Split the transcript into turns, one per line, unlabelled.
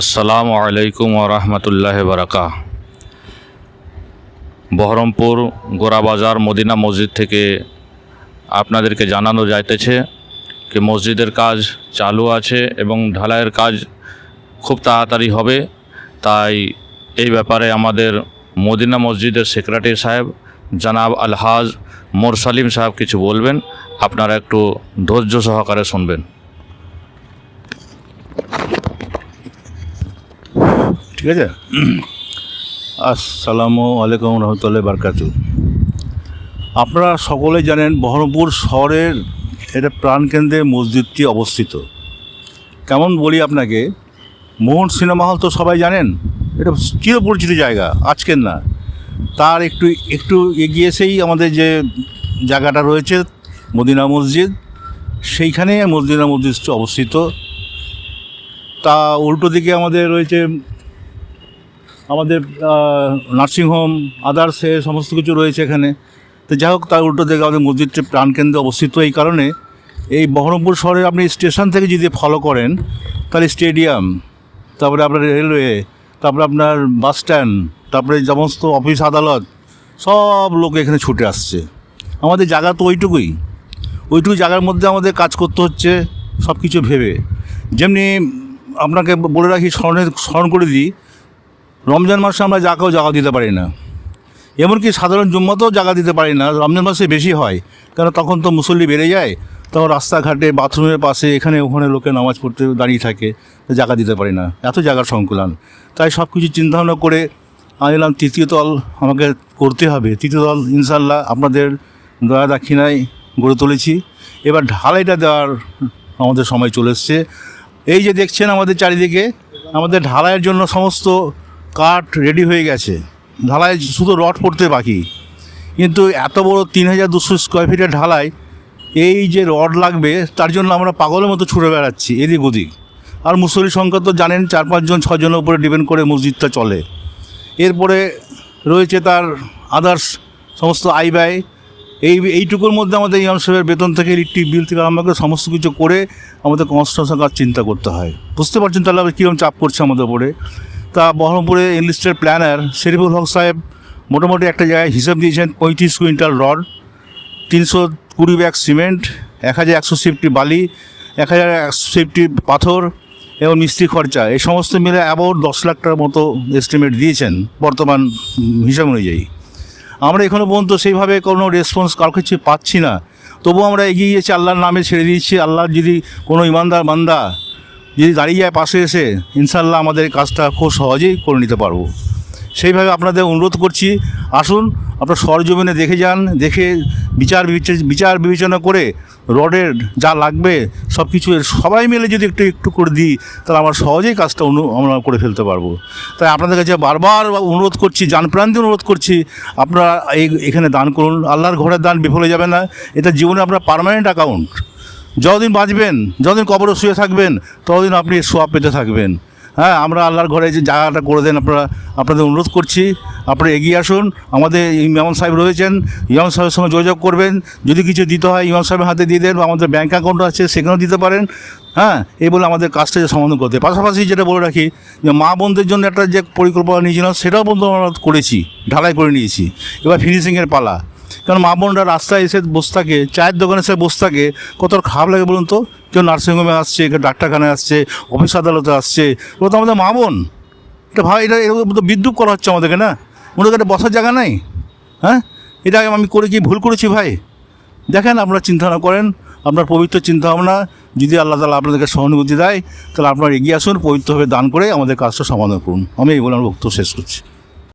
আসসালামু আলাইকুম রহমতুল্লাহ বারাকা বহরমপুর গোরাবাজার মদিনা মসজিদ থেকে আপনাদেরকে জানানো যাইতেছে যে মসজিদের কাজ চালু আছে এবং ঢালাইয়ের কাজ খুব তাড়াতাড়ি হবে। তাই এই ব্যাপারে আমাদের মদিনা মসজিদের সেক্রেটারি সাহেব জনাব আলহাজ মোরসালিম সাহেব কিছু বলবেন। আপনারা একটু ধৈর্য সহকারে শুনবেন।
ঠিক আছে? আসসালামু আলাইকুম রহমতুল্লাহ বারকাতু আপনারা সকলে জানেন বহরমপুর শহরের এটা প্রাণকেন্দ্রে মসজিদটি অবস্থিত। কেমন বলি আপনাকে, মোহন সিনেমা হল তো সবাই জানেন, এটা চিরপরিচিত জায়গা, আজকের না। তার একটু একটু এগিয়ে এসেই আমাদের যে জায়গাটা রয়েছে, মদিনা মসজিদ, সেইখানে মদিনা মসজিদটি অবস্থিত। তা উল্টো দিকে আমাদের রয়েছে আমাদের নার্সিংহোম আদার্স সমস্ত কিছু রয়েছে এখানে। তো যাই হোক, তার উল্টো দিকে আমাদের মসজিদটি প্রাণকেন্দ্রে অবস্থিত। এই কারণে এই বহরমপুর শহরে আপনি স্টেশন থেকে যদি ফলো করেন, তাহলে স্টেডিয়াম তারপরে আপনার রেলওয়ে তারপরে আপনার বাস স্ট্যান্ড তারপরে সমস্ত অফিস আদালত, সব লোক এখানে ছুটে আসছে। আমাদের জায়গা তো ওইটুকুই। ওইটুকু জায়গার মধ্যে আমাদের কাজ করতে হচ্ছে সব কিছু ভেবে। যেমনি আপনাকে বলে রাখি, স্মরণে স্মরণ করে দিই রমজান মাসে আমরা জাকাও জাগা দিতে পারি না। এমনকি সাধারণ জুম্মাতেও জাগা দিতে পারি না। রমজান মাসে বেশি হয়। কারণ তখন তো মুসল্লি বেড়ে যায়। তখন রাস্তাঘাটে, বাথরুমের পাশে, এখানে ওখানে লোকে নামাজ পড়তে দাঁড়িয়ে থাকে। জাগা দিতে পারি না। এত জায়গার সংকুলান। তাই সব কিছু চিন্তাভাবনা করে আমি এলাম তৃতীয় দল আমাকে করতে হবে। তৃতীয় দল ইনশাল্লাহ আপনাদের দয়া দাক্ষিণায় গড়ে তুলেছি। এবার ঢালাইটা দেওয়ার আমাদের সময় চলে এসছে। এই যে দেখছেন আমাদের চারিদিকে, আমাদের ঢালাইয়ের জন্য সমস্ত কাঠ রেডি হয়ে গেছে। ঢালাই শুধু রড পড়তে বাকি। কিন্তু এত বড় তিন হাজার দুশো স্কোয়ার ফিটের ঢালাই এই যে রড লাগবে, তার জন্য আমরা পাগলের মতো ছুটে বেড়াচ্ছি, এদিক ওদিক। আর মুসলির সংখ্যা তো জানেন চার পাঁচজন ছজনের উপরে ডিপেন্ড করে মসজিদটা চলে। এরপরে রয়েছে তার আদার্স সমস্ত আয় ব্যয়। এই, এইটুকুর মধ্যে আমাদের ইমাম সাহেবের বেতন থেকে ইলেকট্রিক বিল থেকে আরম্ভ করে সমস্ত কিছু করে আমাদের কনস্ট্রাকশন কাজ চিন্তা করতে হয়। বুঝতে পারছেন তাহলে আবার কীরকম চাপ করছে আমাদের উপরে? তা বহরমপুরে এনলিস্টেড প্ল্যানার শরীফুল হক সাহেব মোটামুটি একটা জায়গায় হিসাব দিয়েছেন পঁয়ত্রিশ কুইন্টাল রড, তিনশো কুড়ি ব্যাগ সিমেন্ট, এক হাজার একশো সিফটি বালি, এক হাজার একশো সিফটি পাথর এবং মিস্ত্রি খরচা। এই সমস্ত মিলে অ্যাবাউট দশ লাখ টাকার মতো এস্টিমেট দিয়েছেন বর্তমান হিসাব অনুযায়ী। আমরা এখনও পর্যন্ত সেইভাবে কোনো রেসপন্স কারও কিছু পাচ্ছি না। তবুও আমরা এগিয়ে গিয়েছি আল্লাহর নামে ছেড়ে দিচ্ছি আল্লাহ যদি কোনো ইমানদার বান্দা যদি দাঁড়িয়ে যায় পাশে এসে, ইনশাল্লাহ আমাদের কাজটা খুব সহজেই করে নিতে পারব। সেইভাবে আপনাদের অনুরোধ করছি, আসুন, আপনার সরজমিনে দেখে যান, দেখে বিচার বিচার বিবেচনা করে, রডের যা লাগবে সব কিছু সবাই মিলে যদি একটু একটু করে দিই, তাহলে আমরা সহজেই কাজটা অনু, আমরা করে ফেলতে পারব। তাই আপনাদের কাছে বারবার অনুরোধ করছি প্রান্তে অনুরোধ করছি, আপনারা এই, এখানে দান করুন। আল্লাহর ঘরের দান বিফলে যাবে না। এটা জীবনে আপনার পার্মানেন্ট অ্যাকাউন্ট যতদিন বাঁচবেন, যতদিন কবরে শুয়ে থাকবেন, ততদিন আপনি সোয়াব পেতে থাকবেন। হ্যাঁ আমরা আল্লাহর ঘরে যে জায়গাটা করে দেন, আপনারা, আপনাদের অনুরোধ করছি আপনারা এগিয়ে আসুন। আমাদের ইমাম সাহেব রয়েছেন, ইমাম সাহেবের সঙ্গে যোগাযোগ করবেন। যদি কিছু দিতে হয়, ইমাম সাহেবের হাতে দিয়ে দেন বা আমাদের ব্যাঙ্ক অ্যাকাউন্ট আছে, সেখানেও দিতে পারেন। হ্যাঁ এই বলে আমাদের কাজটা যে সমাধান করতে পাশাপাশি যেটা বলে রাখি, যে মা বোনদের জন্য একটা যে পরিকল্পনা নিয়েছিলাম, সেটাও বন্ধু আমরা করেছি, ঢালাই করে নিয়েছি। এবার ফিনিশিংয়ের পালা। কারণ মা বোনরা রাস্তায় এসে বসে থাকে, চায়ের দোকানে এসে বসে থাকে। কত খারাপ লাগে বলুন তো? কেউ নার্সিংহোমে আসছে, কেউ ডাক্তারখানায় আসছে, অফিস আদালতে আসছে। ওগুলো তো আমাদের মা বোন। এটা ভাই, এটা এরকম তো বিদ্রুপ করা হচ্ছে আমাদেরকে, না? ওদের একটা বসার জায়গা নাই? হ্যাঁ? এটা আমি করে কি, ভুল করেছি ভাই? দেখেন আপনারা চিন্তা ভাবনা করেন, আপনার পবিত্র চিন্তা ভাবনা যদি আল্লাহ তালা আপনাদেরকে সহানুভূতি দেয়, তাহলে আপনারা এগিয়ে আসুন, পবিত্রভাবে দান করে আমাদের কাজটা সমাধান করুন। আমি এই বলে আমার বক্তব্য শেষ করছি।